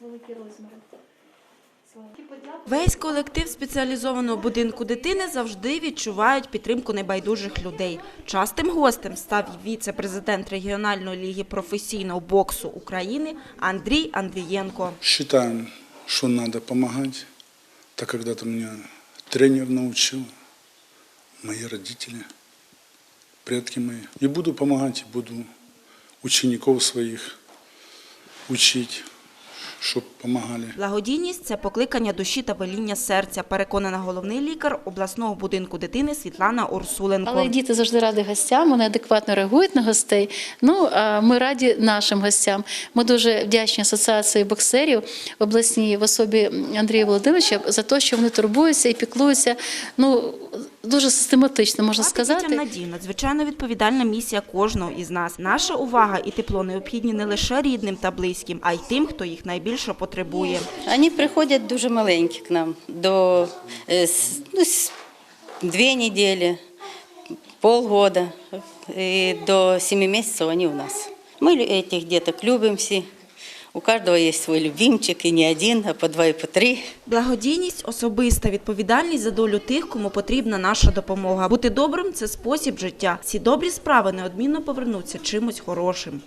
великі розміри. Весь колектив спеціалізованого будинку дитини завжди відчувають підтримку небайдужих людей. Частим гостем став віце-президент регіональної ліги професійного боксу України Андрій Андрієнко. Считаем, что надо помогать. Так когда-то меня тренер научил, мои родители, предки мои. И буду помогать, и буду учеников своих учить, чтобы помогали. Благодійність це покликання душі та веління серця, переконана головний лікар обласного будинку дитини Світлана Урсуленко. Але діти завжди раді гостям, вони адекватно реагують на гостей. Ну а ми раді нашим гостям. Ми дуже вдячні асоціації боксерів обласній в особі Андрія Володимировича за те, що вони турбуються і піклуються. Ну дуже систематично можна Дати дітям сказати. надію – надзвичайно відповідальна місія кожного із нас. Наша увага і тепло необхідні не лише рідним та близьким, а й тим, хто їх найбільше потребує. Они приходят дуже маленькі к нам, до э, с- ну, с- две недели, полгода, и до семи месяцев они у нас. Мы лю- этих деток любим все. У кожного є свій любимчик, і не один, а по два і по три. Благодійність – особиста відповідальність за долю тих, кому потрібна наша допомога. Бути добрим – це спосіб життя. Ці добрі справи неодмінно повернуться чимось хорошим.